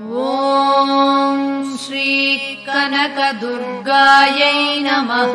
ॐ श्रीकनकदुर्गायै नमः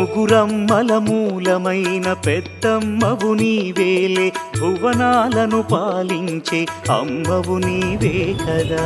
ముగురమ్మల మూలమైన పెద్దమ్మవు నీవేలే భువనాలను పాలించే అమ్మవు నీవే కదా.